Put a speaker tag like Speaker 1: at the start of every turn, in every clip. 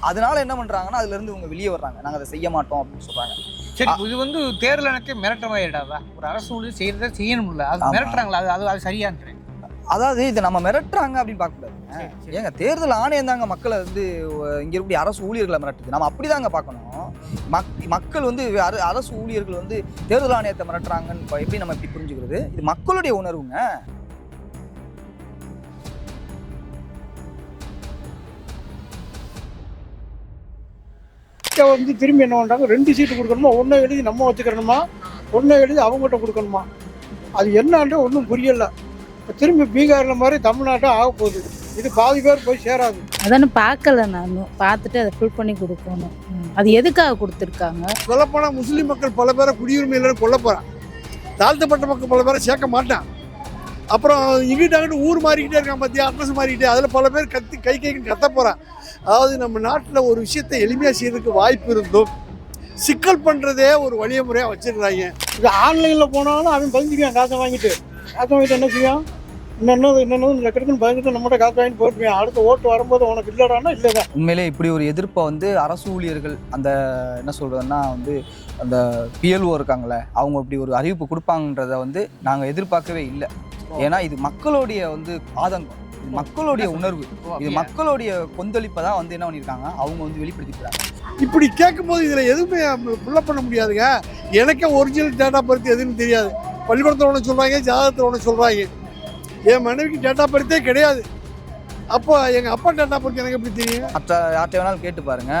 Speaker 1: அதனால என்ன பண்றாங்கன்னா அதுல இருந்து இவங்க வெளியே வர்றாங்க. நாங்க அதை செய்ய மாட்டோம் அப்படின்னு சொல்றாங்க.
Speaker 2: சரி இது வந்து தேர்தல் எனக்கு மிரட்டுற மாதிரி ஆயிடாதா ஒரு அரசு ஊழியர் செய்யறத செய்யணும்ல அது. மிரட்டுறாங்களா? அது அது சரியான்னு
Speaker 1: அதாவது இது நம்ம மிரட்டுறாங்க அப்படின்னு பார்க்க கூடாது. ஏங்க தேர்தல் ஆணையம் தாங்க மக்களை வந்து இங்க இருக்கக்கூடிய அரசு ஊழியர்களை மிரட்டுது. நம்ம அப்படிதாங்க பார்க்கணும். மக் மக்கள் வந்து அர- அரசு ஊழியர்கள் வந்து தேர்தல் ஆணையத்தை மிரட்டுறாங்கன்னு எப்படி நம்ம எப்படி புரிஞ்சுக்கிறது? இது மக்களுடைய உணர்வுங்க.
Speaker 3: வந்து திரும்பி என்ன பண்ணுறாங்க ரெண்டு சீட்டு கொடுக்கணுமா? ஒன்றை எழுதி நம்ம வச்சுக்கிறணுமா ஒன்றை எழுதி அவங்ககிட்ட கொடுக்கணுமா? அது என்னன்ற ஒன்றும் புரியல. இப்ப திரும்பி பீகாரில் மாதிரி தமிழ்நாட்டம் ஆக போகுது. இது பாதி பேர் போய் சேராது.
Speaker 4: அதானே பார்க்கல நான். பார்த்துட்டு அதை ஃபில் பண்ணி கொடுக்கணும். அது எதுக்காக கொடுத்துருக்காங்க?
Speaker 3: சொல்லப்போனால் முஸ்லீம் மக்கள் பல பேரை குடியுரிமை இல்லைன்னு கொல்ல போகிறான் தாழ்த்தப்பட்ட மக்கள் பல பேரை சேர்க்க மாட்டான். அப்புறம் இங்கிட்ட ஊர் மாறிக்கிட்டே இருக்கான் பார்த்தியா அட்ரஸ் மாறிக்கிட்டே. அதில் பல பேர் கத்தி கை கைக்கு கத்த போகிறான் அதாவது நம்ம நாட்டில் ஒரு விஷயத்தை எளிமையாக செய்யறதுக்கு வாய்ப்பு இருந்தும். சிக்கல் பண்ணுறதே ஒரு வழிய முறையாக வச்சிருக்காங்க இது ஆன்லைனில் போனாலும் அவன் பதிஞ்சுக்கான் காசை வாங்கிட்டு. காசை வாங்கிட்டு என்ன செய்யும் இன்னொன்னு இன்னொன்று லட்சத்துக்கு பயந்துட்டு நம்மகிட்ட காசு வாங்கிட்டு போட்டுருவேன் அடுத்த ஓட்டு வரும்போது உனக்கு இல்லைடானா இல்லை
Speaker 1: உண்மையிலே இப்படி ஒரு எதிர்ப்பை வந்து அரசு ஊழியர்கள் அந்த என்ன சொல்கிறதுன்னா வந்து அந்த பிஎல்ஓ இருக்காங்களே அவங்க இப்படி ஒரு அறிவிப்பு கொடுப்பாங்கன்றத வந்து நாங்கள் எதிர்பார்க்கவே இல்லை. ஏன்னா இது மக்களுடைய வந்து ஆதங்கம். மக்களுடைய உணர்வு. இது மக்களுடைய கொந்தளிப்பை தான் வந்து என்ன பண்ணியிருக்காங்க? அவங்க வந்து வெளிப்படுத்திக்கிறாங்க.
Speaker 3: இப்படி கேட்கும்போது இதில் எதுவுமே ஃபுல்லப் பண்ண முடியாதுங்க. எனக்கே ஒரிஜினல் டேட்டா பர்த் எதுன்னு தெரியாது. பள்ளிக்கூடத்தில் ஒன்று சொல்கிறாங்க ஜாதகத்தில் ஒன்று சொல்கிறாங்க என் மனைவிக்கு டேட்டா பர்த்தே கிடையாது. அப்போ எங்கள் அப்பா டேட்டா பர்த் எனக்கு எப்படி தெரியும்?
Speaker 1: யார்கிட்ட வேணாலும் கேட்டு பாருங்க.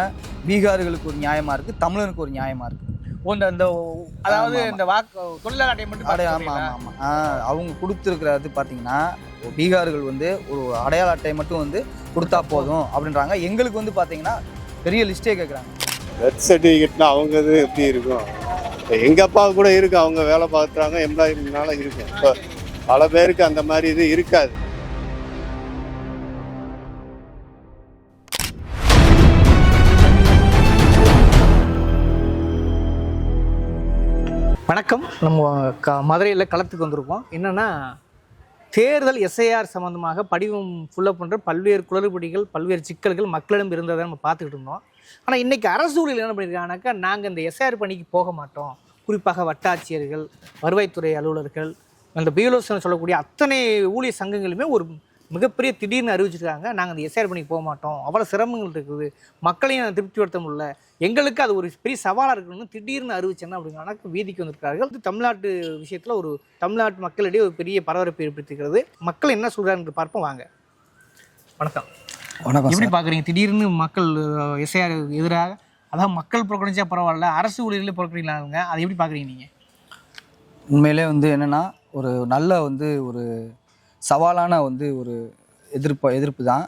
Speaker 1: பீகார்களுக்கு ஒரு நியாயமா இருக்கு தமிழனுக்கு ஒரு நியாயமா இருக்கு.
Speaker 2: ஒன்று அந்த அதாவது. இந்த வாக்கு தொழிலாளர் அட்டை மட்டும்
Speaker 1: அடே
Speaker 2: பார்த்து
Speaker 1: ஆமா
Speaker 2: சொல்றீங்களா?
Speaker 1: ஆமா ஆமா. ஆ, அவங்க கொடுத்துருக்கிறது பார்த்தீங்கன்னா பீகார்கள் வந்து ஒரு அடையாள அட்டை மட்டும் வந்து கொடுத்தா போதும் அப்படின்றாங்க. எங்களுக்கு வந்து பார்த்தீங்கன்னா பெரிய லிஸ்டே கேட்குறாங்க
Speaker 5: பர்த் சர்டிஃபிகேட்னா அவங்க இது எப்படி இருக்கும்? எங்கள் அப்பா கூட இருக்கு அவங்க வேலை பார்க்குறாங்க எம்ப்ளாயினால இருக்கு. இப்போ பல பேருக்கு அந்த மாதிரி இது இருக்காது.
Speaker 2: வணக்கம். நம்ம க மதுரையில் களத்துக்கு வந்திருக்கோம். என்னென்னா தேர்தல் எஸ்ஐஆர் சம்மந்தமாக படிவம் ஃபுல்லப் பண்ணுற பல்வேறு குளறுபடிகள் பல்வேறு சிக்கல்கள் மக்களிடம் இருந்ததை நம்ம பார்த்துக்கிட்டு இருந்தோம். ஆனால் இன்றைக்கி அரசு என்ன பண்ணியிருக்காங்கனாக்கா நாங்கள் இந்த எஸ்ஐஆர் பணிக்கு போக மாட்டோம். குறிப்பாக வட்டாட்சியர்கள் வருவாய்த்துறை அலுவலர்கள் அந்த பிஎல்ஓஸ்னு சொல்லக்கூடிய அத்தனை ஊழியர் சங்கங்களுமே ஒரு மிகப்பெரிய திடீர்னு அறிவிச்சிருக்காங்க. நாங்கள் அந்த எஸ்ஐஆர் பணிக்கு போக மாட்டோம். அவ்வளோ சிரமங்கள் இருக்குது. மக்களையும் திருப்திப்படுத்த முடியல. எங்களுக்கு அது ஒரு பெரிய சவாலாக இருக்கணும்னு திடீர்னு அறிவிச்சேன்னா அப்படிங்கிறனாக்க வீதிக்கு வந்திருக்கார்கள். தமிழ்நாட்டு விஷயத்தில் ஒரு தமிழ்நாட்டு மக்களிடையே ஒரு பெரிய பரபரப்பை ஏற்படுத்திக்கிறது. மக்கள் என்ன சொல்கிறாங்க பார்ப்போம். வாங்க. வணக்கம்.
Speaker 1: வணக்கம்
Speaker 2: எப்படி. பார்க்குறீங்க திடீர்னு மக்கள் எஸ்ஐஆர் எதிராக அதாவது மக்கள் புறக்கணிச்சா பரவாயில்ல அரசு ஊழியர்களே புறக்கணிக்கலாங்க அதை எப்படி பார்க்குறீங்க நீங்கள்
Speaker 1: உண்மையிலே வந்து என்னன்னா ஒரு நல்ல வந்து ஒரு சவாலான வந்து ஒரு எதிர்ப்பு எதிர்ப்பு தான்.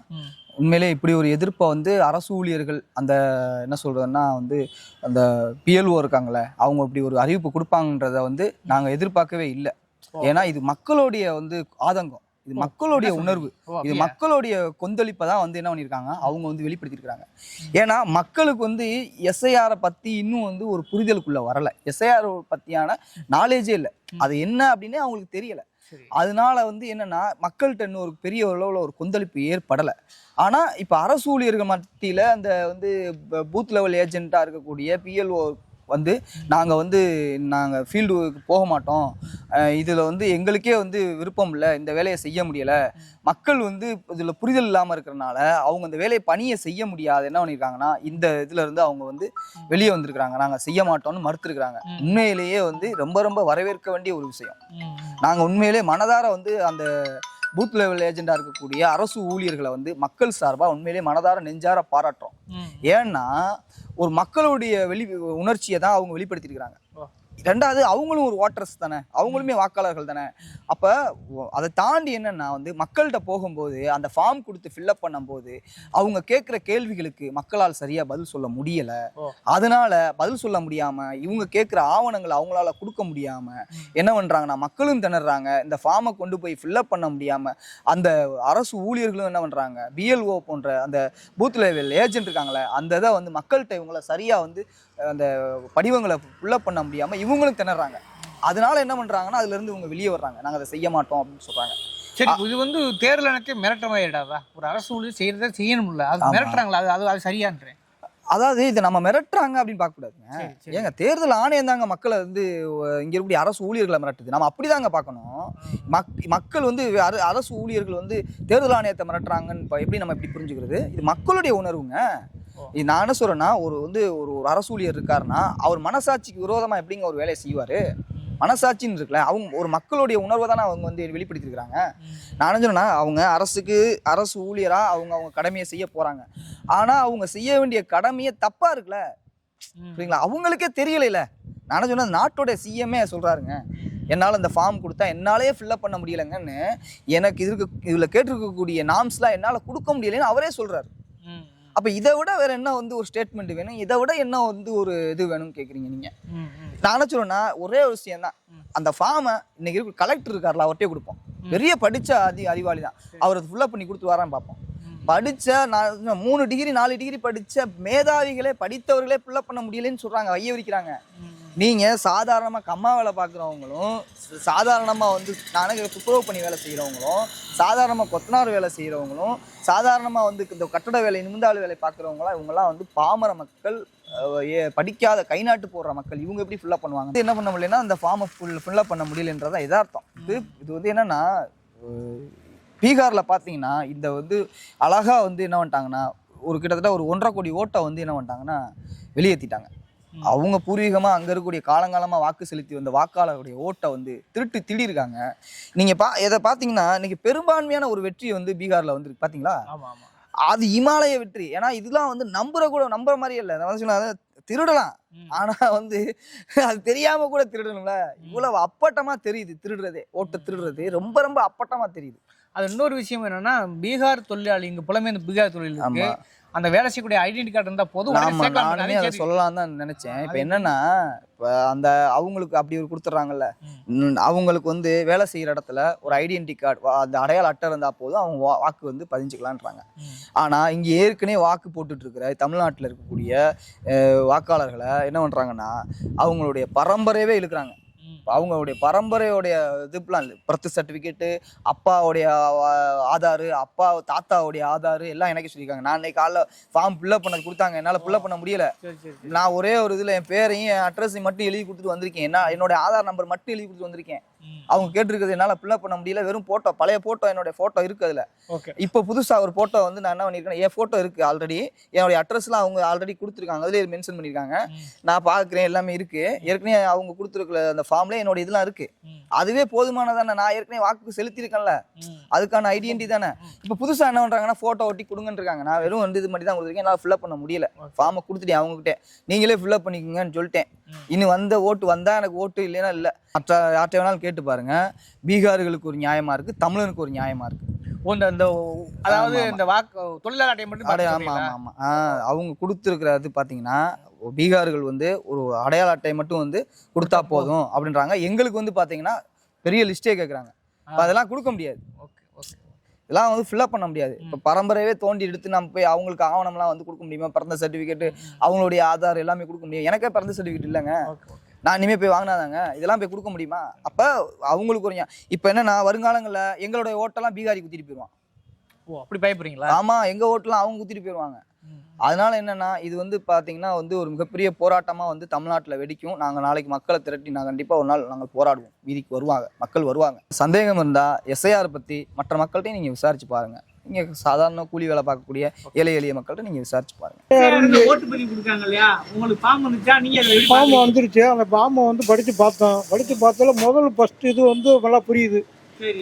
Speaker 1: உண்மையிலே இப்படி ஒரு எதிர்ப்பை வந்து அரசு ஊழியர்கள் அந்த என்ன சொல்றதுன்னா வந்து அந்த பிஎல்ஓ இருக்காங்களே அவங்க இப்படி ஒரு அறிவிப்பு கொடுப்பாங்கன்றத வந்து நாங்கள் எதிர்பார்க்கவே இல்லை. ஏன்னா இது மக்களுடைய வந்து ஆதங்கம். இது மக்களுடைய உணர்வு. இது? மக்களுடைய கொந்தளிப்பை தான் வந்து என்ன பண்ணியிருக்காங்க அவங்க வந்து வெளிப்படுத்தியிருக்காங்க ஏன்னா மக்களுக்கு வந்து எஸ்ஐஆரை பற்றி இன்னும் வந்து ஒரு புரிதலுக்குள்ள வரல. எஸ்ஐஆர் பற்றியான நாலேஜே இல்லை. அது என்ன அப்படின்னே அவங்களுக்கு தெரியல. அதனால வந்து என்னன்னா மக்கள்கிட்ட இன்னும் ஒரு பெரிய அளவில் ஒரு கொந்தளிப்பு ஏற்படலை. ஆனால் இப்போ அரசு ஊழியர்கள் மத்தியில் அந்த வந்து பூத் லெவல் ஏஜென்ட்டாக இருக்கக்கூடிய பிஎல்ஓ வந்து நாங்கள் வந்து நாங்கள் ஃபீல்டுக்கு போக மாட்டோம். இதில் வந்து எங்களுக்கே வந்து விருப்பம் இல்லை. இந்த வேலையை செய்ய முடியலை. மக்கள் வந்து இதில் புரிதல் இல்லாமல் இருக்கிறனால அவங்க இந்த வேலையை பணியை செய்ய முடியாது. என்ன பண்ணியிருக்காங்கன்னா இந்த இதுல இருந்து அவங்க வந்து வெளியே வந்திருக்கிறாங்க. நாங்கள் செய்ய மாட்டோம்னு மறுத்துருக்குறாங்க. உண்மையிலேயே வந்து ரொம்ப ரொம்ப வரவேற்க வேண்டிய ஒரு விஷயம். நாங்கள் உண்மையிலே மனதார வந்து அந்த பூத் லெவல் ஏஜெண்டாக இருக்கக்கூடிய அரசு ஊழியர்களை வந்து மக்கள் சார்பாக உண்மையிலே மனதார நெஞ்சார பாராட்டுறோம். ஏன்னா ஒரு மக்களுடைய வெளி உணர்ச்சியை தான் அவங்க வெளிப்படுத்தியிருக்கிறாங்க. ரெண்டாவது அவங்களும் ஒரு ஓட்டர்ஸ் தானே? அவங்களுமே வாக்காளர்கள் தானே? அப்போ அதை தாண்டி என்னன்னா வந்து மக்கள்கிட்ட போகும்போது அந்த ஃபார்ம் கொடுத்து ஃபில்அப் பண்ணும்போது அவங்க கேட்குற கேள்விகளுக்கு மக்களால் சரியாக பதில் சொல்ல முடியலை. அதனால பதில் சொல்ல முடியாமல் இவங்க கேட்குற ஆவணங்களை அவங்களால கொடுக்க முடியாமல் என்ன பண்ணுறாங்கன்னா மக்களும் திணறாங்க. இந்த ஃபார்மை கொண்டு போய் ஃபில்அப் பண்ண முடியாமல் அந்த அரசு ஊழியர்களும் என்ன பண்ணுறாங்க பிஎல்ஓ போன்ற அந்த பூத் லெவல் ஏஜென்ட் இருக்காங்களே அந்த இதை வந்து மக்கள்கிட்ட இவங்கள சரியாக வந்து அந்த படிவங்களை ஃபில்அப் பண்ண முடியாமல் இவங்களும் திணறாங்க. அதனால என்ன பண்ணுறாங்கன்னா அதுலேருந்து இவங்க வெளியே வர்றாங்க. நாங்கள் அதை செய்ய மாட்டோம் அப்படின்னு சொல்கிறாங்க
Speaker 2: சரி இது வந்து தேர்தல் எனக்கு மிரட்டுற மாதிரி ஒரு அரசு ஊழியர் செய்யறத செய்யணும்ல. அது. மிரட்டுறாங்களா? அது அது அது சரியான்றேன்.
Speaker 1: அதாவது இது நம்ம மிரட்டுறாங்க அப்படின்னு பார்க்க கூடாதுங்க
Speaker 2: சரி, சரி.
Speaker 1: ஏங்க தேர்தல் ஆணையம் தாங்க மக்களை வந்து இங்க இருக்கக்கூடிய அரசு ஊழியர்களை மிரட்டுது. நம்ம அப்படிதாங்க பார்க்கணும். மக் மக்கள் வந்து அர- அரசு ஊழியர்கள் வந்து தேர்தல் ஆணையத்தை மிரட்டுறாங்கன்னு எப்படி நம்ம இப்படி புரிஞ்சுக்கிறது? இது மக்களுடைய உணர்வுங்க. நான் என்ன சொல்றேன்னா ஒரு வந்து ஒரு ஒரு அரசு ஊழியர் இருக்காருன்னா அவர் மனசாட்சிக்கு விரோதமா எப்படிங்க ஒரு வேலையை செய்வாரு? மனசாட்சின்னு இருக்குல்ல அவங்க ஒரு மக்களுடைய உணர்வை தானே அவங்க வந்து வெளிப்படுத்திருக்கிறாங்க நான் சொல்றேன்னா அவங்க அரசுக்கு அரசு ஊழியரா அவங்க அவங்க கடமையை செய்ய போறாங்க. ஆனா அவங்க செய்ய வேண்டிய கடமையே தப்பா இருக்குல்ல? சரிங்களா அவங்களுக்கே தெரியலைல நான் சொன்னேன் நாட்டோட சிஎம்ஏ சொல்றாருங்க. என்னால் இந்த ஃபார்ம் கொடுத்தா என்னாலே ஃபில்அப் பண்ண முடியலங்கன்னு எனக்கு இதுக்கு இதில் கேட்டிருக்கக்கூடிய நாம்ஸ்லாம் என்னால் கொடுக்க முடியலைன்னு அவரே சொல்றாரு. அப்போ இதை விட வேற என்ன வந்து ஒரு ஸ்டேட்மெண்ட் வேணும்? இதை விட என்ன வந்து ஒரு இது வேணும்னு கேட்குறீங்க நீங்கள் நான் என்ன சொல்லுவேன்னா ஒரே ஒரு விஷயம் தான் அந்த ஃபார்மை இன்னைக்கு இருக்க கலெக்டர் இருக்கார்ல அவர்கிட்டயே கொடுப்போம். பெரிய படிச்ச அதி அறிவாளி தான் அவர் அதை ஃபுல்லப் பண்ணி கொடுத்து வரான்னு பார்ப்போம். படிச்ச நான் மூணு டிகிரி நாலு டிகிரி படிச்ச மேதாவிகளே படித்தவர்களே ஃபுல்லப் பண்ண முடியலன்னு சொல்றாங்க வைய விரிக்கிறாங்க. நீங்கள் சாதாரணமாக கம்மா வேலை பார்க்குறவங்களும் சாதாரணமாக வந்து நானே துப்புரவு பண்ணி வேலை செய்கிறவங்களும் சாதாரணமாக கொத்தனார் வேலை செய்கிறவங்களும் சாதாரணமாக வந்து இந்த கட்டட வேலை நிமிந்தாள் வேலை பார்க்குறவங்களாம் இவங்கெல்லாம் வந்து பாமர மக்கள் ஏ- படிக்காத கை நாட்டு போடுற மக்கள் இவங்க எப்படி ஃபில்லப் பண்ணுவாங்க? என்ன பண்ண முடியலன்னா அந்த ஃபார்மை ஃபுல் ஃபில்லப் பண்ண முடியலன்றதான் எதார்த்தம் இது இது வந்து என்னென்னா பீகாரில் பார்த்தீங்கன்னா இந்த வந்து அழகாக வந்து என்ன பண்ணிட்டாங்கன்னா ஒரு கிட்டத்தட்ட ஒரு ஒன்றரை கோடி ஓட்டை வந்து என்ன பண்ணிட்டாங்கன்னா வெளியேற்றிட்டாங்க அவங்க பூர்வீகமாக அங்கே இருக்கக்கூடிய காலங்காலமாக வாக்கு செலுத்தி வந்த வாக்காளருடைய ஓட்டை வந்து திருட்டு திடீர்க்காங்க. நீங்கள் பா இதை பார்த்தீங்கன்னா இன்னைக்கு பெரும்பான்மையான ஒரு வெற்றி வந்து பீகாரில் வந்து பார்த்தீங்களா அது இமாலய வெற்றி. ஏன்னா இதெல்லாம் வந்து நம்புற கூட நம்புற மாதிரி இல்லை. திருடலாம். ஆனா வந்து அது தெரியாம கூட திருடணும்ல. இவ்வளவு அப்பட்டமா தெரியுது திருடுறதே ஓட்ட திருடுறது. ரொம்ப ரொம்ப அப்பட்டமா தெரியுது.
Speaker 2: அது இன்னொரு விஷயம் என்னன்னா பீகார் தொழிலாளி இங்க புலமே பீகார் தொழில் அந்த வேலை செய்யக்கூடிய ஐடென்டி கார்டு இருந்தா போதும். அதையும்
Speaker 1: அதை சொல்லலாம் தான் நினைச்சேன். இப்ப என்னன்னா இப்ப அந்த அவங்களுக்கு அப்படி ஒரு கொடுத்துட்றாங்கல்ல. அவங்களுக்கு வந்து வேலை செய்யற இடத்துல ஒரு ஐடென்டி கார்டு அந்த அடையாள அட்டை இருந்தா போதும் அவங்க வா- வாக்கு வந்து பதிஞ்சுக்கலான்றாங்க
Speaker 2: ம்.
Speaker 1: ஆனா இங்க ஏற்கனவே வாக்கு போட்டுட்டு இருக்கிற தமிழ்நாட்டுல இருக்கக்கூடிய வாக்காளர்களை என்ன பண்றாங்கன்னா அவங்களுடைய பரம்பரையவே இழுக்கிறாங்க. அவங்களுடைய பரம்பரையோடைய இதுலாம் பர்த் சர்டிஃபிகேட்டு அப்பாவுடைய ஆதாரு அப்பா தாத்தாவுடைய ஆதாரு எல்லாம் எனக்கு சொல்லியிருக்காங்க நான் இன்னைக்கு காலைல ஃபார்ம் ஃபில்அப் பண்ணது கொடுத்தாங்க. என்னால் ஃபில்அப் பண்ண முடியல. நான் ஒரே ஒரு இதில் என் பேரையும் என் அட்ரஸையும் மட்டும் எழுதி கொடுத்துட்டு வந்திருக்கேன். என்ன என்னோட ஆதார் நம்பர் மட்டும் எழுதி கொடுத்துட்டு வந்திருக்கேன். அவங்க கேட்டிருக்கிறது என்னால் ஃபில்அப் பண்ண முடியல. வெறும் ஃபோட்டோ பழைய ஃபோட்டோ என்னோட ஃபோட்டோ இருக்கு அதில்.
Speaker 2: ஓகே
Speaker 1: இப்போ புதுசாக ஒரு ஃபோட்டோ வந்து நான் என்ன பண்ணியிருக்கேன் என் ஃபோட்டோ இருக்குது ஆல்ரெடி என்னுடைய அட்ரஸ்லாம் அவங்க ஆல்ரெடி கொடுத்துருக்காங்க. அதிலே மென்ஷன் பண்ணியிருக்காங்க. நான் பார்க்குறேன் எல்லாமே இருக்குது ஏற்கனவே அவங்க கொடுத்துருக்குற அந்த ஃபார்ம்ல என்னோட இதெல்லாம் இருக்குது. அதுவே போதுமானதானே நான் ஏற்கனவே வாக்கு செலுத்தியிருக்கேன்ல. அதுக்கான ஐடென்டி தானே. இப்போ புதுசாக என்ன பண்ணுறாங்கன்னா ஃபோட்டோ ஒட்டி கொடுங்கன்னு இருக்காங்க நான் வெறும் வந்து இது மட்டும் தான் கொடுத்துருக்கேன். என்னால் ஃபில்அப் பண்ண முடியல. ஃபார்மை கொடுத்துட்டேன் அவங்ககிட்ட. நீங்களே ஃபில்அப் பண்ணிக்கோங்கன்னு சொல்லிட்டேன். இன்னும் வந்த ஓட்டு வந்தால் எனக்கு ஓட்டு இல்லைன்னா இல்லை. மற்ற யார்கிட்ட வேணாலும் கேட்டு பாருங்க. பீகார்களுக்கு ஒரு நியாயமா இருக்கு தமிழனுக்கு ஒரு நியாயமா இருக்கு.
Speaker 2: இந்த இந்த அதாவது. இந்த வாக்கு தொழிலாளர் அட்டை மட்டும்
Speaker 1: ஆமா
Speaker 2: சொல்றீங்களா?
Speaker 1: ஆமா ஆமா. ஆ, அவங்க கொடுத்துருக்கிறது பார்த்தீங்கன்னா பீகார்கள் வந்து ஒரு அடையாள அட்டை மட்டும் வந்து கொடுத்தா போதும் அப்படின்றாங்க. எங்களுக்கு வந்து பார்த்தீங்கன்னா பெரிய லிஸ்டே கேட்குறாங்க அதெல்லாம் கொடுக்க முடியாது. இதெல்லாம் வந்து ஃபில்அப் பண்ண முடியாது. இப்போ பரம்பரையவே தோண்டி எடுத்து நம்ம போய் அவங்களுக்கு ஆவணம்லாம் வந்து கொடுக்க முடியுமா? பிறந்த சர்டிஃபிகேட் அவங்களுடைய ஆதார் எல்லாமே கொடுக்க முடியும். எனக்கே பிறந்த சர்டிஃபிகேட் இல்லைங்க. நான் இனிமேல் போய் வாங்கினாதாங்க. இதெல்லாம் போய் கொடுக்க முடியுமா? அப்போ அவங்களுக்கு ஒரு இப்போ என்னன்னா வருங்காலங்களில் எங்களுடைய ஓட்டெல்லாம் பீகாரி குத்திட்டு போயிடுவான்
Speaker 2: ஓ அப்படி பயப்படுறீங்களா?
Speaker 1: ஆமா எங்க ஓட்டெல்லாம் அவங்க குத்திட்டு போயிடுவாங்க அதனால என்னன்னா இது வந்து பாத்தீங்கன்னா வந்து ஒரு மிகப்பெரிய போராட்டமா வந்து தமிழ்நாட்டுல வெடிக்கும். நாங்க நாளைக்கு மக்களை திரட்டி நான் கண்டிப்பா ஒரு நாள் நாங்கள் போராடுவோம். வீதிக்கு வருவாங்க. மக்கள் வருவாங்க. சந்தேகம் இருந்தா எஸ்ஐஆர் பத்தி மற்ற மக்கள்கிட்டையும் நீங்க விசாரிச்சு பாருங்க. நீங்க சாதாரண கூலி வேலை பார்க்கக்கூடிய ஏழை எளிய மக்கள்கிட்ட நீங்க விசாரிச்சு பாருங்க.
Speaker 2: ஓட்டு பதிவு கொடுக்காங்க இல்லையா? உங்களுக்கு ஃபார்ம் வந்துச்சா? நீங்க அதை எப்படி
Speaker 6: பாம்பு? வந்துருச்சு. அந்த பாம்பை வந்து படித்து பார்த்தோம். படித்து பார்த்தால முதல்ல ஃபர்ஸ்ட் இது வந்து நல்லா புரியுது.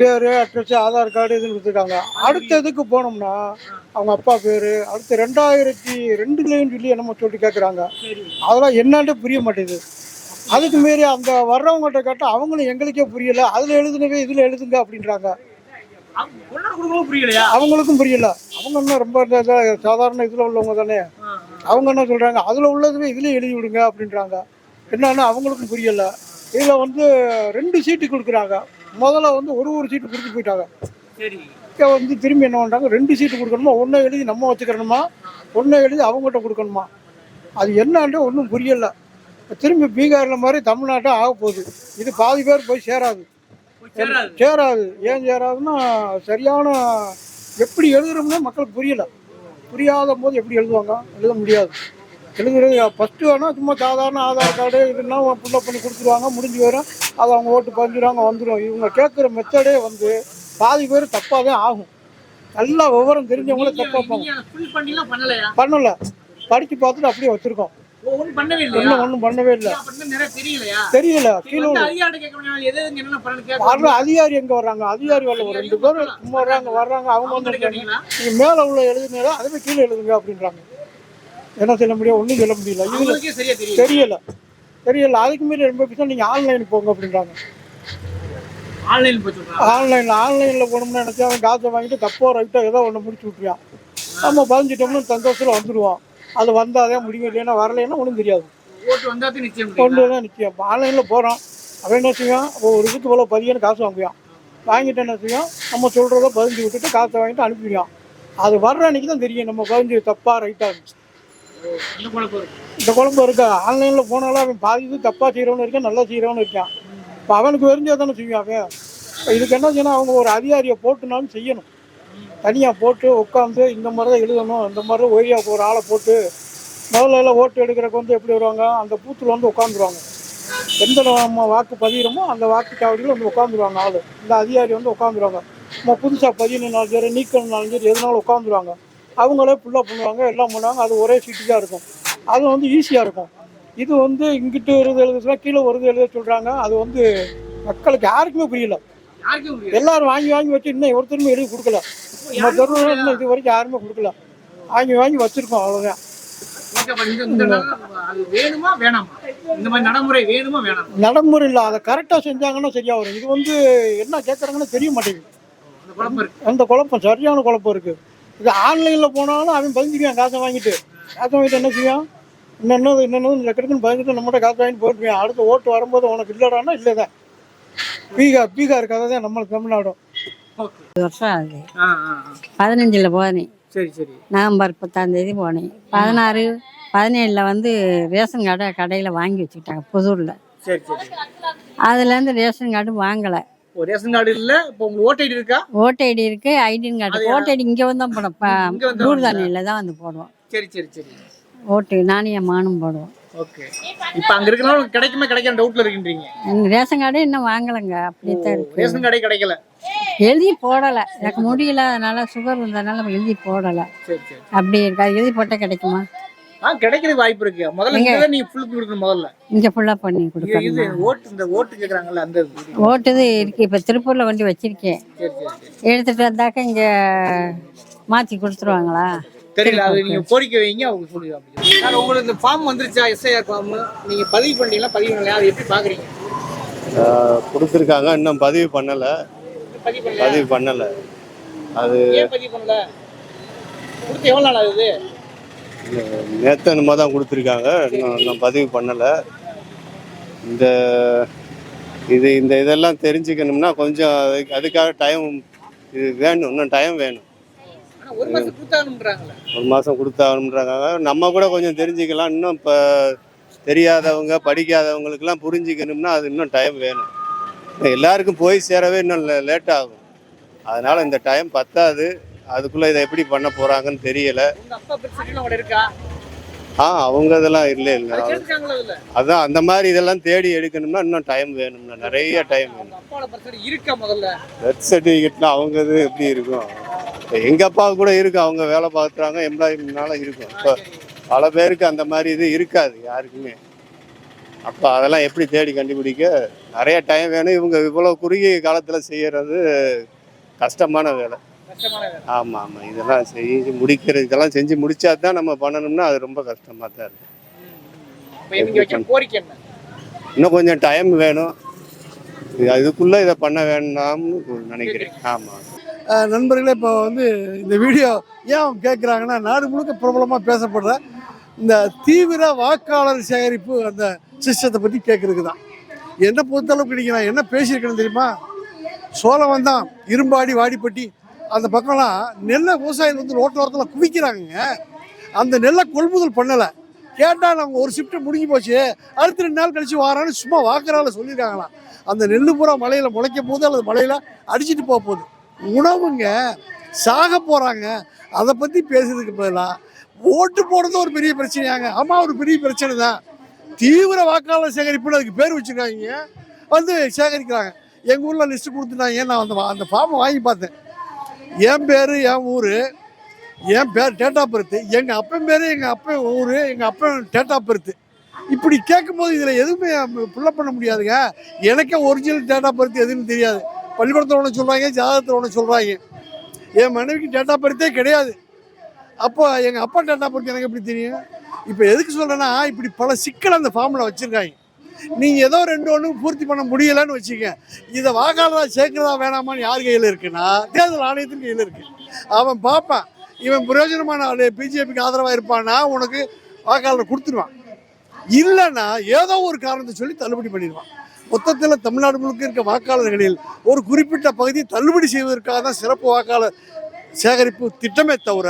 Speaker 6: பேர். அட்ரஸ் ஆதார் கார்டு இதுன்னு கொடுத்துருக்காங்க அடுத்ததுக்கு போனோம்னா அவங்க அப்பா பேர் அடுத்து ரெண்டாயிரத்தி ரெண்டுலேயும் சொல்லி என்னமோ சொல்லி கேட்குறாங்க. அதெல்லாம் என்னன்னு புரிய மாட்டேங்குது. அதுக்கு மீறி அந்த வர்றவங்ககிட்ட கேட்டால் அவங்களும் எங்களுக்கே புரியல. அதில் எழுதுனவே இதில் எழுதுங்க அப்படின்றாங்க. அவங்களுக்கும் புரியல. அவங்க இன்னும் ரொம்ப சாதாரண இதில் உள்ளவங்க தானே. அவங்க என்ன சொல்கிறாங்க அதில் உள்ளதுவே இதுலேயே எழுதி விடுங்க அப்படின்றாங்க. என்னன்னா அவங்களுக்கும் புரியல. இதில் வந்து ரெண்டு சீட்டு கொடுக்குறாங்க. முதல்ல வந்து ஒரு ஒரு சீட்டு கொடுத்து போயிட்டாங்க.
Speaker 2: சரி.
Speaker 6: இப்போ வந்து திரும்பி என்ன பண்ணுறாங்க ரெண்டு சீட்டு கொடுக்கணுமா? ஒன்றை எழுதி நம்ம வச்சுக்கிறணுமா ஒன்றை எழுதி அவங்ககிட்ட கொடுக்கணுமா? அது என்னன்ட்டு ஒன்றும் புரியல. திரும்பி பீகாரில் மாதிரி தமிழ்நாட்டும் ஆக போகுது. இது பாதி பேர் போய் சேராது.
Speaker 2: போய் சேராது.
Speaker 6: சேராது. ஏன் சேராதுன்னா சரியான எப்படி எழுதுறோம்னா மக்களுக்கு புரியல. புரியாத போது எப்படி எழுதுவாங்க? எழுத முடியாது. எழுதுறது ஃபஸ்ட்டு வேணால் சும்மா சாதாரண ஆதார் கார்டு இதுனா ஃபுல்லப் பண்ணி கொடுத்துருவாங்க முடிஞ்சு வரும் அதை அவங்க ஓட்டு பதிஞ்சிருவாங்க வந்துடும் இவங்க கேட்குற மெத்தடே வந்து பாதி பேர் தப்பாக தான் ஆகும். நல்லா விவரம் தெரிஞ்சவங்களே தப்பாக பண்ணல. படித்து பார்த்துட்டு அப்படியே வச்சுருக்கோம். இன்னும் ஒன்றும் பண்ணவே இல்லை. தெரியல. கீழே வர்ற அதிகாரி எங்கே வர்றாங்க? அதிகாரி வரல ஒரு ரெண்டு பேர் சும்மா வர்றாங்க வர்றாங்க அவங்க வந்து நீங்கள் மேலே உள்ள எழுதுனீங்களா? அதே மாதிரி கீழே எழுதுங்க அப்படின்றாங்க. என்ன சொல்ல முடியும்? ஒன்றும் சொல்ல முடியல. இதில் தெரியல. தெரியல. அதுக்கு மீறி ரொம்ப பேச நீங்கள் ஆன்லைன் போங்க அப்படின்றாங்க.
Speaker 2: ஆன்லைன்
Speaker 6: ஆன்லைனில் ஆன்லைனில் போனோம்னா நினச்சா அவன் காசை வாங்கிட்டு தப்போ ரைட்டோ ஏதோ ஒன்று முடிச்சு விட்ருவான் நம்ம பதிஞ்சிட்டோம்னு சந்தோஷத்தில் வந்துடுவோம் அது வந்தாதே முடியும். இல்லைன்னா வரலைன்னா ஒன்றும் தெரியாது. கொண்டு தான் நிச்சயம் ஆன்லைனில் போகிறோம் அவன் என்ன செய்வான்? ஒரு இதுக்கு இவ்வளோ பதியன்னு காசு வாங்குவான். வாங்கிட்டு என்ன செய்வான்? நம்ம சொல்கிறத பதிஞ்சு விட்டுட்டு காசை வாங்கிட்டு அனுப்பிடுவான். அது வர்ற அன்னைக்கு தான் தெரியும் நம்ம பதிஞ்சு தப்பா ரைட்டாக
Speaker 2: இருக்கு
Speaker 6: இந்த குழம்பு இருக்கா? ஆன்லைனில் போனாலும் அவன் பாதி இது தப்பாக செய்கிறவனு இருக்கான் நல்லா செய்கிறவனு இருக்கான். இப்போ அவனுக்கு வெறிஞ்சா தானே செய்வான் அவன். இதுக்கு என்ன செய்யணும்? அவங்க ஒரு அதிகாரியை போட்டுனாலும் செய்யணும். தனியாக போட்டு உட்காந்து இந்த மாதிரி தான் எழுதணும் இந்த மாதிரி தான் ஒரு ஆளை போட்டு முதல்ல எல்லாம் ஓட்டு எடுக்கிறக்கு வந்து எப்படி வருவாங்க? அந்த பூத்தில் வந்து உட்காந்துருவாங்க எந்த நம்ம வாக்கு பதிகிறோமோ அந்த வாக்குச்சாவடியில் வந்து உட்காந்துருவாங்க ஆள். இந்த அதிகாரி வந்து உட்காந்துருவாங்க நம்ம புதுசாக பதினொன்றாலும் சரி நீக்கணும்னாலும் சரி எதுனாலும் உட்காந்துருவாங்க அவங்களே ஃபுல்லாக பண்ணுவாங்க எல்லாம் பண்ணுவாங்க. அது ஒரே சீட்டு தான் இருக்கும். அது வந்து ஈஸியாக இருக்கும். இது வந்து இங்கிட்டு வருது எழுதுனா கீழே வருது எழுத சொல்கிறாங்க அது வந்து மக்களுக்கு யாருக்குமே புரியல. எல்லாரும் வாங்கி வாங்கி வச்சு இன்னும் ஒருத்தருமே எழுதி கொடுக்கல. நம்ம இன்னும் இது வரைக்கும் யாருமே கொடுக்கல. வாங்கி வாங்கி வச்சுருக்கோம் அவ்வளோதான்
Speaker 2: நடைமுறை
Speaker 6: இல்லை. அதை கரெக்டாக செஞ்சாங்கன்னா சரியாக வரும். இது வந்து என்ன கேட்குறாங்கன்னு தெரிய மாட்டேங்குது.
Speaker 2: அந்த குழப்பம் இருக்கு.
Speaker 6: அந்த குழப்பம் சரியான குழப்பம் இருக்குது இது ஆன்லைனில் போனாலும் அவன் பதிஞ்சுக்குவான் காசை வாங்கிட்டு. காசை வாங்கிட்டு என்ன செய்வான்? இன்னொன்னு இன்னொன்று லக்கெடுக்குன்னு பதிஞ்சிட்டு நம்மகிட்ட காசு வாங்கிட்டு போயிட்டுருவான் அடுத்த ஓட்டு வரும்போது உனக்கு இல்லைடான்னா இல்லை தான் பீகார் பீகார் கதை தான் நம்மளுக்கு தமிழ்நாடும்.
Speaker 7: வருஷம் ஆகுது.
Speaker 2: ஆ ஆ ஆ.
Speaker 7: பதினஞ்சில் போனேன்.
Speaker 2: சரி சரி.
Speaker 7: நவம்பர் பத்தாம் தேதி போனேன். பதினாறு பதினேழில் வந்து ரேஷன் கார்டை கடையில் வாங்கி வச்சுக்கிட்டாங்க புதூரில்.
Speaker 2: சரி சரி.
Speaker 7: அதுலேருந்து ரேஷன் கார்டு வாங்கலை.
Speaker 2: ஒரு ரேஷன் கார்டு இல்ல இப்போ உங்களுக்கு ஓட்டு ஐடி இருக்கா?
Speaker 7: ஓட்டு ஐடி இருக்கு ஐடின் கார்டு. ஓட்டு ஐடி இங்கே வந்து தான் போடுவோம் தூர்தானியில் தான் வந்து போடுவோம்.
Speaker 2: சரி சரி சரி.
Speaker 7: ஓட்டு நானும் மானும் போடுவோம்.
Speaker 2: ஓகே. இப்போ அங்க இருக்கனால கிடைக்குமா கிடைக்காத டவுட்ல இருக்கின்றீங்க?
Speaker 7: ரேஷன் கார்டே இன்னும் வாங்கலைங்க அப்படியே தான் இருக்கு.
Speaker 2: ரேஷன் கார்டே கிடைக்கல.
Speaker 7: எழுதி போடலை. எனக்கு முடியல அதனால சுகர் வந்ததுனால எழுதி போடலை.
Speaker 2: சரி சரி
Speaker 7: அப்படி இருக்கா? எழுதி போட்டால் கிடைக்குமா?
Speaker 2: ஆ கிடைக்கிறதுக்கு வாய்ப்பு இருக்கு. முதல்ல நீங்க ஃபுல் கொடுக்கணும் முதல்ல.
Speaker 7: இங்கே ஃபுல்லாக பண்ணி
Speaker 2: இது இது
Speaker 7: கொடுக்கணும்
Speaker 2: ஓட்டு இந்த ஓட்டு கேக்குறாங்கல்ல அந்த இது.
Speaker 7: ஓட்டுது இருக்கு. இப்போ திருப்பூரில் கொண்டு வச்சிருக்கேன்.
Speaker 2: சரி சரி சரி.
Speaker 7: எடுத்துட்டு வந்தாக்க இங்க மாத்தி கொடுத்துருவாங்களா?
Speaker 2: தெரியல அது நீங்க கோரிக்கை வைங்க அவங்க சொல்லுவாங்க சார் உங்களுக்கு இந்த ஃபார்ம் வந்துருச்சா எஸ்ஐஆர் ஃபார்ம் நீங்க பதிவு பண்ணீங்களா பதிவு பண்ணல அதை எப்படி பாக்குறீங்க?
Speaker 5: கொடுத்துருக்காங்க. இன்னும் பதிவு பண்ணலை.
Speaker 2: பதிவு பண்ணல
Speaker 5: பதிவு பண்ணலை. அது
Speaker 2: ஏன் பதிவு பண்ணல? கொடுத்து எவ்வளவு நாள் ஆகுது?
Speaker 5: நேற்று என்னமோ தான் கொடுத்துருக்காங்க. இன்னும் இன்னும் பதிவு பண்ணலை. இந்த இது இந்த இதெல்லாம் தெரிஞ்சுக்கணும்னா கொஞ்சம் அதுக்கு அதுக்காக டைம் இது வேணும். இன்னும் டைம் வேணும்.
Speaker 2: ஒரு
Speaker 5: மாதம் கொடுத்தாகணுன்றாங்க நம்ம கூட கொஞ்சம் தெரிஞ்சுக்கலாம். இன்னும் இப்போ தெரியாதவங்க படிக்காதவங்களுக்கெல்லாம் புரிஞ்சுக்கணும்னா அது இன்னும் டைம் வேணும். எல்லாருக்கும் போய் சேரவே இன்னும் லேட் ஆகும். அதனால் இந்த டைம் பத்தாது. அதுக்குள்ளே இதை எப்படி பண்ண போகிறாங்கன்னு தெரியல. ஆ அவங்க இதெல்லாம் இல்லை இல்லை. அதான் அந்த மாதிரி இதெல்லாம் தேடி எடுக்கணும்னா இன்னும் டைம் வேணும்னா நிறைய டைம் வேணும்.
Speaker 2: இருக்கா முதல்ல?
Speaker 5: சர்டிஃபிகேட்லாம் அவங்க இது எப்படி இருக்கும்? எங்கள் அப்பா கூட இருக்கு அவங்க வேலை பார்க்குறாங்க எம்ப்ளாயினால இருக்கும். இப்போ பல பேருக்கு அந்த மாதிரி இது இருக்காது யாருக்குமே. அப்போ அதெல்லாம் எப்படி தேடி கண்டுபிடிக்க? நிறைய டைம் வேணும். இவங்க இவ்வளோ குறுகிய காலத்தில் வேலை
Speaker 2: கஷ்டமான வேலை.
Speaker 5: ஆமாம் ஆமாம் இதெல்லாம் செஞ்சு முடிக்கிறது இதெல்லாம் செஞ்சு முடிச்சா தான் நம்ம பண்ணணும்னா அது ரொம்ப கஷ்டமாக தான் இருக்கு. இன்னும் கொஞ்சம் டைம் வேணும். இதுக்குள்ளே இதை பண்ண வேண்டாம்னு நினைக்கிறேன். ஆமாம்
Speaker 3: நண்பர்களே இப்போ வந்து இந்த வீடியோ ஏன் கேட்குறாங்கன்னா நாடு முழுக்க பிரபலமாக பேசப்படுற இந்த தீவிர வாக்காளர் சேகரிப்பு அந்த சிஸ்டத்தை பற்றி கேட்குறதுக்கு தான் என்னை பொறுத்தளவுக்கு இன்னைக்கு நான் என்ன பேசியிருக்கேன்னு தெரியுமா? சோளம் தான் இரும்பாடி வாடிப்பட்டி அந்த பக்கம்லாம் நெல்லை விவசாயிகள் வந்து ரோட்டோரத்தில் குவிக்கிறாங்க அந்த நெல்லை கொள்முதல் பண்ணலை. கேட்டால் நாங்கள் ஒரு ஷிஃப்ட்டு முடிஞ்சு போச்சு. அடுத்த ரெண்டு நாள் கழிச்சு வாரான்னு சும்மா வாக்குறால சொல்லியிருக்காங்களாம். அந்த நெல் பூரா மலையில் முளைக்க போகுது அல்லது மலையில் அடிச்சிட்டு போக போகுது. உணவுங்க சாக போகிறாங்க அதை பற்றி பேசுறதுக்கு பதிலாக ஓட்டு போடுறது ஒரு பெரிய பிரச்சனையாங்க. ஆமாம் ஒரு பெரிய பிரச்சனை தான். தீவிர வாக்காளர் சேகரிப்புன்னு அதுக்கு பேர் வச்சிருக்காங்க. வந்து சேகரிக்கிறாங்க. எங்கள் ஊரில் லிஸ்ட்டு கொடுத்துட்டாங்க. நான் அந்த வா- அந்த ஃபார்மை வாங்கி பார்த்தேன். என் பேர் என் ஊர் என் பேர் டேட் ஆஃப் பர்த் எங்கள் அப்பன் பேர் எங்கள் அப்பன் ஊர் எங்கள் அப்பன் டேட் ஆஃப் பர்த். இப்படி கேட்கும்போது இதில் எதுவுமே ஃபுல்லப் பண்ண முடியாதுங்க. எனக்கே ஒரிஜினல் டேட் ஆஃப் பர்த் எதுன்னு தெரியாது. பள்ளிக்கூடத்தில் ஒன்று சொல்கிறாங்க ஜாதகத்தில் ஒன்று சொல்கிறாங்க என் மனைவிக்கு டேட் ஆஃப் பர்த்தே கிடையாது. அப்போ எங்கள் அப்பா டேட் ஆஃப் பர்த் எனக்கு எப்படி தெரியும்? இப்போ எதுக்கு சொல்கிறேன்னா இப்படி பல சிக்கல் அந்த ஃபார்மில் வச்சுருக்காங்க. நீங்கள் ஏதோ ரெண்டு ஒன்றும் பூர்த்தி பண்ண முடியலன்னு வச்சுக்க இதை வாக்காளராக சேர்க்கிறதா வேணாமான்னு யார் கையில் இருக்குன்னா தேர்தல் ஆணையத்தின் கையில் இருக்கு. அவன் பார்ப்பான். இவன் பிரயோஜனமான ஆள் பிஜேபிக்கு ஆதரவாக இருப்பான்னா உனக்கு வாக்காளர் கொடுத்துருவான். இல்லைன்னா ஏதோ ஒரு காரணத்தை சொல்லி தள்ளுபடி பண்ணிடுவான். மொத்தத்தில் தமிழ்நாடு முழுக்க இருக்க வாக்காளர்களில் ஒரு குறிப்பிட்ட பகுதி தள்ளுபடி செய்வதற்காக தான் சிறப்பு வாக்காளர் சேகரிப்பு திட்டமே தவிர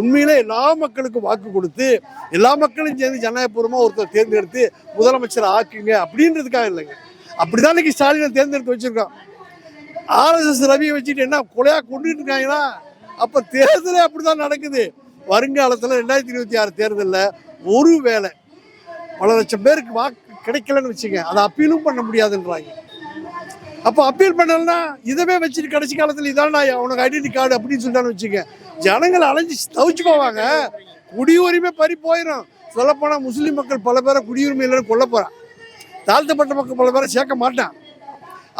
Speaker 3: உண்மையிலே எல்லா மக்களுக்கும் வாக்கு கொடுத்து எல்லா மக்களும் சேர்ந்து ஜனநாயகபூர்வமாக ஒருத்தர் தேர்ந்தெடுத்து முதலமைச்சர் ஆக்குங்க அப்படின்றதுக்காக இல்லைங்க. அப்படிதான் இன்னைக்கு ஸ்டாலினை தேர்ந்தெடுத்து வச்சிருக்கோம். ஆர்எஸ்எஸ் ரவியை வச்சுட்டு என்ன கொலையா கொண்டுட்டு இருக்காங்கன்னா அப்போ தேர்தலே அப்படிதான் நடக்குது. வருங்காலத்தில் ரெண்டாயிரத்தி இருபத்தி ஆறு தேர்தலில் ஒரு வேளை பல லட்சம் பேருக்கு வாக்கு கிடைக்கலன்னு வச்சுங்க அதை அப்பீலும் பண்ண முடியாதுன்றாங்க. அப்போ அப்பீல் பண்ணலன்னா இதவே வச்சுட்டு கடைசி காலத்தில் இதான் நான் உனக்கு ஐடென்டி கார்டு அப்படின்னு சொல்லிட்டான்னு வச்சுங்க ஜனங்கள் அலைஞ்சு தவிச்சு போவாங்க. குடியுரிமை பறி போயிடும் சொல்லப்போனால் முஸ்லீம் மக்கள் பல பேரை குடியுரிமை இல்லைன்னு கொல்ல போகிறான் தாழ்த்தப்பட்ட மக்கள் பல பேரை சேர்க்க மாட்டான்.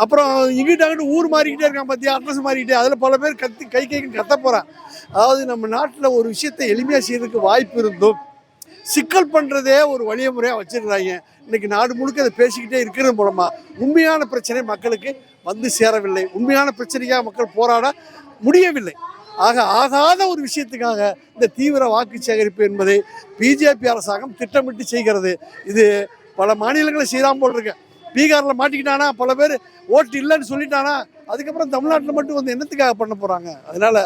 Speaker 3: அப்புறம் இங்கிட்ட அங்கிட்டு ஊர் மாறிக்கிட்டே இருக்கான் பார்த்தியா அட்ரஸ் மாறிக்கிட்டே. அதில் பல பேர் கத்தி கை கைக்கு கத்த போகிறான் அதாவது நம்ம நாட்டில் ஒரு விஷயத்தை எளிமையாக செய்யறதுக்கு வாய்ப்பு இருந்தும் சிக்கல் பண்ணுறதே ஒரு வழிய முறையாக இன்றைக்கி நாடு முழுக்க அதை பேசிக்கிட்டே இருக்கிறது மூலமாக உண்மையான பிரச்சனை மக்களுக்கு வந்து சேரவில்லை. உண்மையான பிரச்சனைக்காக மக்கள் போராட முடியவில்லை. ஆக ஆகாத ஒரு விஷயத்துக்காக இந்த தீவிர வாக்கு சேகரிப்பு என்பதை பிஜேபி அரசாங்கம் திட்டமிட்டு செய்கிறது. இது பல மாநிலங்களை செய்யாமல் போல் இருக்கு. பீகாரில் மாட்டிக்கிட்டானா? பல பேர் ஓட்டு இல்லைன்னு சொல்லிட்டானா? அதுக்கப்புறம் தமிழ்நாட்டில் மட்டும் வந்து என்னத்துக்காக பண்ண போகிறாங்க அதனால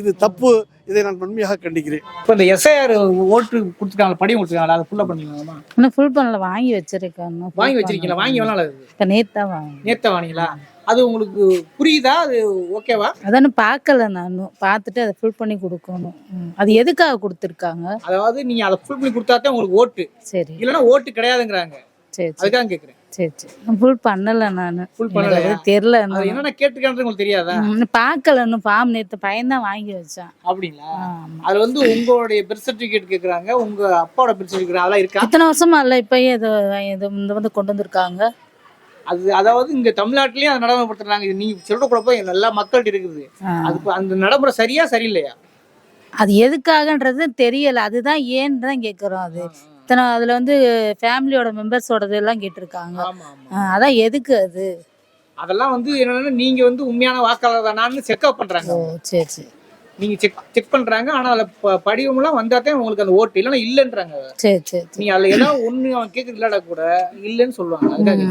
Speaker 3: இது தப்பு. இதை நான் வன்மையாக கண்டிக்கிறேன்.
Speaker 2: இப்போ இந்த எஸ்ஐஆர் ஓட்டு கொடுத்துருக்காங்க படிவம் கொடுத்துருக்காங்களா அதை ஃபுல்லாக பண்ணிக்கலாமா
Speaker 4: இன்னும் ஃபுல் பண்ணல வாங்கி வச்சிருக்கேன்
Speaker 2: வாங்கி வச்சிருக்கீங்களா? வாங்கி. எவ்வளோ
Speaker 4: இப்ப நேத்து தான் வாங்க
Speaker 2: நேத்த வாங்கிங்களா அது உங்களுக்கு புரியுதா? அது ஓகேவா?
Speaker 4: அதானே பார்க்கல நானும் பார்த்துட்டு அதை ஃபுல் பண்ணி கொடுக்கணும். அது எதுக்காக கொடுத்துருக்காங்க?
Speaker 2: அதாவது நீங்க அதை ஃபுல் பண்ணி கொடுத்தா தான் உங்களுக்கு ஓட்டு.
Speaker 4: சரி.
Speaker 2: இல்லைன்னா ஓட்டு கிடையாதுங்கிறாங்க.
Speaker 4: சரி சரி.
Speaker 2: அதுக்காக கேட்குறேன்
Speaker 4: சரி சரி. ஃபுல் பண்ணல நான்.
Speaker 2: ஃபுல் பண்ணலையா?
Speaker 4: தெரியல
Speaker 2: அது என்னென்ன. கேட்டுருக்கான்றது உங்களுக்கு தெரியாதா?
Speaker 4: பார்க்கல இன்னும் ஃபார்ம் நேத்து பையன் தான் வாங்கி வச்சான்.
Speaker 2: அப்படிங்களா?
Speaker 4: ஆமா.
Speaker 2: அது வந்து உங்களுடைய பெர்த் சர்டிஃபிகேட் கேக்குறாங்க உங்க அப்பாவோட பெர்த் சர்டிஃபிகேட் அதெல்லாம் இருக்கா?
Speaker 4: இத்தனை வருஷமா இல்ல இப்பயே இது இது இந்த வந்து கொண்டு வந்திருக்காங்க.
Speaker 2: அது அதாவது இங்க தமிழ்நாட்டிலயும் அதை நடைமுறைப்படுத்துறாங்க. நீங்க சொல்ற குழப்பம் எல்லா மக்கள்கிட்ட இருக்குது. அது அந்த நடைமுறை சரியா சரியில்லையா?
Speaker 4: அது எதுக்காகன்றது தெரியல. அதுதான் ஏன்னு தான் கேட்குறோம் அது. இத்தனை அதுல வந்து ஃபேமிலியோட மெம்பர்ஸோடது எல்லாம் கேட்டிருக்காங்க. அதான் எதுக்கு அது?
Speaker 2: அதெல்லாம் வந்து என்னன்னா நீங்க வந்து உண்மையான வாக்காளர் தானான்னு செக்அப் பண்றாங்க.
Speaker 4: ஓ சரி சரி.
Speaker 2: நீங்க செக் செக் பண்றாங்க ஆனா அதுல படிவம்லாம் வந்தா தான் உங்களுக்கு அந்த ஓட்டு இல்லைன்னா இல்லைன்றாங்க.
Speaker 4: சரி சரி
Speaker 2: நீங்க அதுல ஏதாவது ஒண்ணு அவன் கேக்குறது இல்லடா கூட இல்லைன்னு சொல்லுவாங்க அதுக்காக.